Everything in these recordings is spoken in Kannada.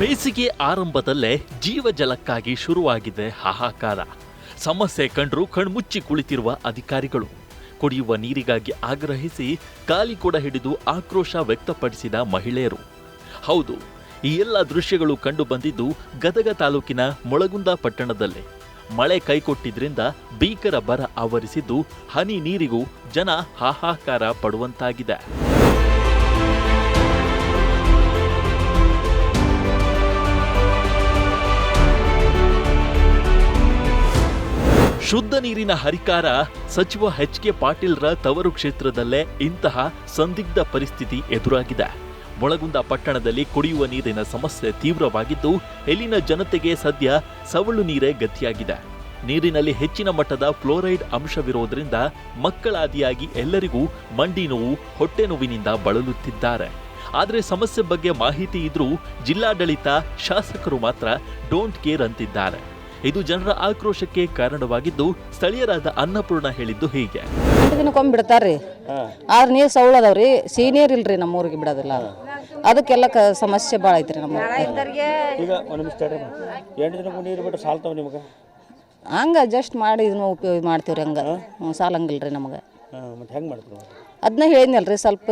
ಬೇಸಿಗೆ ಆರಂಭದಲ್ಲೇ ಜೀವಜಲಕ್ಕಾಗಿ ಶುರುವಾಗಿದೆ ಹಾಹಾಕಾರ. ಸಮಸ್ಯೆ ಕಂಡ್ರು ಕಣ್ಮುಚ್ಚಿ ಕುಳಿತಿರುವ ಅಧಿಕಾರಿಗಳು. ಕುಡಿಯುವ ನೀರಿಗಾಗಿ ಆಗ್ರಹಿಸಿ ಕಾಲಿ ಕೂಡ ಹಿಡಿದು ಆಕ್ರೋಶ ವ್ಯಕ್ತಪಡಿಸಿದ ಮಹಿಳೆಯರು. ಹೌದು, ಈ ಎಲ್ಲ ದೃಶ್ಯಗಳು ಕಂಡು ಬಂದಿದ್ದು ಗದಗ ತಾಲೂಕಿನ ಮೊಳಗುಂದ ಪಟ್ಟಣದಲ್ಲಿ. ಮಳೆ ಕೈಕೊಟ್ಟಿದ್ರಿಂದ ಭೀಕರ ಬರ ಆವರಿಸಿದ್ದು ಹನಿ ನೀರಿಗೂ ಜನ ಹಾಹಾಕಾರ ಪಡುವಂತಾಗಿದೆ. ಶುದ್ಧ ನೀರಿನ ಹರಿಕಾರ ಸಚಿವ ಎಚ್ ಕೆ ಪಾಟೀಲ್ರ ತವರು ಕ್ಷೇತ್ರದಲ್ಲೇ ಇಂತಹ ಸಂದಿಗ್ಧ ಪರಿಸ್ಥಿತಿ ಎದುರಾಗಿದೆ. ಮೊಳಗುಂದ ಪಟ್ಟಣದಲ್ಲಿ ಕುಡಿಯುವ ನೀರಿನ ಸಮಸ್ಯೆ ತೀವ್ರವಾಗಿದ್ದು, ಇಲ್ಲಿನ ಜನತೆಗೆ ಸದ್ಯ ಸವಳು ನೀರೇ ಗತಿಯಾಗಿದೆ. ನೀರಿನಲ್ಲಿ ಹೆಚ್ಚಿನ ಮಟ್ಟದ ಫ್ಲೋರೈಡ್ ಅಂಶವಿರುವುದರಿಂದ ಮಕ್ಕಳಾದಿಯಾಗಿ ಎಲ್ಲರಿಗೂ ಮಂಡಿ ನೋವು, ಹೊಟ್ಟೆ ನೋವಿನಿಂದ ಬಳಲುತ್ತಿದ್ದಾರೆ. ಆದರೆ ಸಮಸ್ಯೆ ಬಗ್ಗೆ ಮಾಹಿತಿ ಇದ್ರೂ ಜಿಲ್ಲಾಡಳಿತ ಶಾಸಕರು ಮಾತ್ರ ಡೋಂಟ್ ಕೇರ್ ಅಂತಿದ್ದಾರೆ. ಇದು ಜನರ ಆಕ್ರೋಶಕ್ಕೆ ಕಾರಣವಾಗಿದ್ದು ಸ್ಥಳೀಯರಾದ ಅನ್ನಪೂರ್ಣ ಹೇಳಿದ್ದು ಹೀಗೆ. ದಿನಕ್ಕೊಮ್ಮೆ ಬಿಡ್ತಾರ್ರಿ. ಆದ್ರೆ ನೀರು ಸೌಳದವ್ರಿ ಸೀನಿಯರ್ ಇಲ್ರಿ ನಮ್ಮ ಊರಿಗೆ ಬಿಡೋದಿಲ್ಲ. ಅದಕ್ಕೆಲ್ಲ ಕ ಸಮಸ್ಯೆ ಭಾಳ ಐತ್ರಿ ನಮ್ಮ. ಈಗ ಒಂದು ನಿಮಿಷ ತಡ್ರಿ ಎಂಟು ದಿನಕ್ಕೂ ನೀರು ಬಿಟ್ಟು ಸಾಲ್ತಾವ ನಿಮಗೆ? ಹಂಗ ಅಡ್ಜಸ್ಟ್ ಮಾಡಿ ಇದನ್ನ ಉಪಯೋಗ ಮಾಡ್ತೀವ್ರಿ ಹಂಗ. ಸಾಲಂಗಿಲ್ರಿ ನಮಗೆ. ಮತ್ತೆ ಹೆಂಗೆ? ಅದನ್ನ ಹೇಳಿದ್ನಲ್ರಿ ಸ್ವಲ್ಪ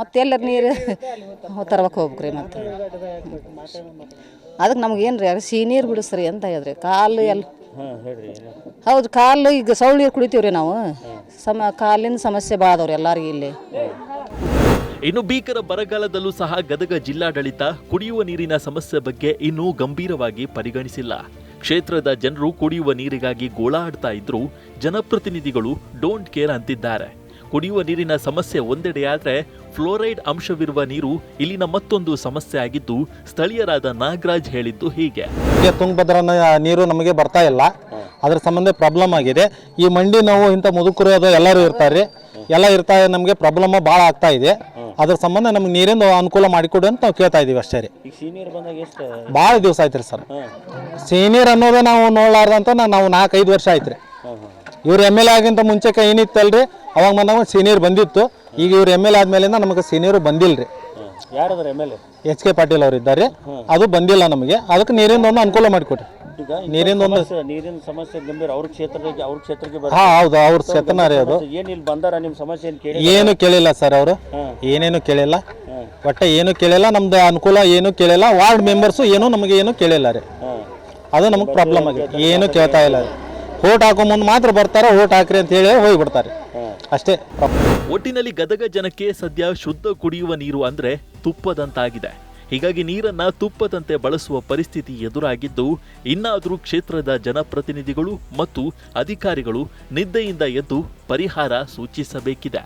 ಮತ್ತೆ ಎಲ್ಲರ ನೀರು ತರ್ಬೇಕು ಹೋಗ್ಬೇಕ್ರಿ ಮತ್ತೆ. ಅದಕ್ಕೆ ನಮ್ಗೆ ಏನು ರೀ ನೀರು ಬಿಡಿಸ್ರಿ ಅಂತ ಹೇಳಿದ್ರಿ. ಕಾಲು ಎಲ್ಲ ಹೌದು ಕಾಲು ಈಗ ಸೌಳ್ ನೀರು ಕುಡಿತೀವ್ರಿ ನಾವು. ಸಮ ಕಾಲಿನ ಸಮಸ್ಯೆ ಭಾಳ ಅದಾವ್ರಿ ಎಲ್ಲರಿಗೂ ಇಲ್ಲಿ. ಇನ್ನು ಭೀಕರ ಬರಗಾಲದಲ್ಲೂ ಸಹ ಗದಗ ಜಿಲ್ಲಾಡಳಿತ ಕುಡಿಯುವ ನೀರಿನ ಸಮಸ್ಯೆ ಬಗ್ಗೆ ಇನ್ನೂ ಗಂಭೀರವಾಗಿ ಪರಿಗಣಿಸಿಲ್ಲ. ಕ್ಷೇತ್ರದ ಜನರು ಕುಡಿಯುವ ನೀರಿಗಾಗಿ ಗೋಳಾಡ್ತಾ ಇದ್ರು ಜನಪ್ರತಿನಿಧಿಗಳು ಡೋಂಟ್ ಕೇರ್ ಅಂತಿದ್ದಾರೆ. ಕುಡಿಯುವ ನೀರಿನ ಸಮಸ್ಯೆ ಒಂದೆಡೆಯಾದರೆ ಫ್ಲೋರೈಡ್ ಅಂಶವಿರುವ ನೀರು ಇಲ್ಲಿನ ಮತ್ತೊಂದು ಸಮಸ್ಯೆ ಆಗಿದ್ದು ಸ್ಥಳೀಯರಾದ ನಾಗರಾಜ್ ಹೇಳಿದ್ದು ಹೀಗೆ. ಈಗ ತುಂಗಭದ್ರಾ ನೀರು ನಮಗೆ ಬರ್ತಾ ಇಲ್ಲ. ಅದ್ರ ಸಂಬಂಧ ಪ್ರಾಬ್ಲಮ್ ಆಗಿದೆ. ಈ ಮಂಡಿ ನೋವು ಇಂಥ ಮುದುಕರು ಅದು ಎಲ್ಲರೂ ಇರ್ತಾರೆ. ಎಲ್ಲ ಇರ್ತಾ ನಮಗೆ ಪ್ರಾಬ್ಲಮ್ ಭಾಳ ಆಗ್ತಾ ಇದೆ. ಅದ್ರ ಸಂಬಂಧ ನಮ್ಗೆ ನೀರಿಂದ ಅನುಕೂಲ ಮಾಡಿಕೊಡು ಅಂತ ನಾವು ಕೇಳ್ತಾ ಇದೀವಿ ಅಷ್ಟೇ ರೀ. ಈಗ ಸೀನಿಯರ್ ಬಂದಾಗ ಎಷ್ಟು ಭಾಳ ದಿವಸ ಆಯ್ತು ರೀ ಸರ್. ಸೀನಿಯರ್ ಅನ್ನೋದೇ ನಾವು ನೋಡ್ಲಾರ್ದಂತ ನಾವು ನಾಲ್ಕೈದು ವರ್ಷ ಆಯ್ತು ರೀ. ಇವ್ರು ಎಂ ಎಲ್ ಎ ಆಗಿಂತ ಮುಂಚೆ ಏನಿತ್ತಲ್ರಿ? ಅವಾಗ ಬಂದಾಗ ಸೀನಿಯರ್ ಬಂದಿತ್ತು. ಈಗ ಇವ್ರು ಎಂ ಎಲ್ ಎ ಆದ್ಮೇಲಿಂದ ನಮಗೆ ಸೀನಿಯರ್ ಬಂದಿಲ್ಲ ರೀ ಹಾಂ ಯಾರದಾರ M L A H K Patil ಅವರು ಇದ್ದಾರೆ. ಅದು ಬಂದಿಲ್ಲ ನಮಗೆ. ಅದಕ್ಕೆ ನೀರಿಂದ ಒಂದು ಅನುಕೂಲ ಮಾಡಿಕೊಟ್ರಿ. ಈಗ ನೀರಿಂದ ಒಂದು ನೀರಿನ ಸಮಸ್ಯೆ ಗಂಭೀರ. ಅವ್ರ ಕ್ಷೇತ್ರಕ್ಕೆ ಅವ್ರ ಕ್ಷೇತ್ರಕ್ಕೆ ಹಾ ಹೌದು. ಅವ್ರ ರೀ ಅದು. ಏನು ಇಲ್ಲಿ ಬಂದಾರ ನಿಮ್ಮ ಸಮಸ್ಯೆ ಏನು ಕೇಳಿ ಏನು ಕೇಳಿಲ್ಲ ಸರ್ ಅವರು. ಏನೇನು ಕೇಳಿಲ್ಲ. ಒಟ್ಟೆ ಒಟ್ಟ ಏನು ಕೇಳಿಲ್ಲ. ನಮ್ದು ಅನುಕೂಲ ಏನು ಕೇಳಿಲ್ಲ. ವಾರ್ಡ್ ಮೆಂಬರ್ಸು ಏನು ನಮಗೆ ಏನು ಕೇಳಿಲ್ಲ ರೀ. ಅದು ನಮಗೆ ಪ್ರಾಬ್ಲಮ್ ಆಗಿದೆ. ಏನು ಕೇಳ್ತಾ ಇಲ್ಲ ರೀ. ಓಟ್ ಹಾಕೋ ಮುಂದೆ ಮಾತ್ರ ಬರ್ತಾರೆ ಓಟ್ ಹಾಕ್ರಿ ಅಂತ ಹೇಳಿ ಹೋಗ್ಬಿಡ್ತಾರೆ. ಅಷ್ಟೇ. ಒಟ್ಟಿನಲ್ಲಿ ಗದಗ ಜನಕ್ಕೆ ಸದ್ಯ ಶುದ್ಧ ಕುಡಿಯುವ ನೀರು ಅಂದ್ರೆ ತುಪ್ಪದಂತಾಗಿದೆ. ಹೀಗಾಗಿ ನೀರನ್ನ ತುಪ್ಪದಂತೆ ಬಳಸುವ ಪರಿಸ್ಥಿತಿ ಎದುರಾಗಿದ್ದು, ಇನ್ನಾದರೂ ಕ್ಷೇತ್ರದ ಜನಪ್ರತಿನಿಧಿಗಳು ಮತ್ತು ಅಧಿಕಾರಿಗಳು ನಿದ್ದೆಯಿಂದ ಎದ್ದು ಪರಿಹಾರ ಸೂಚಿಸಬೇಕಿದೆ.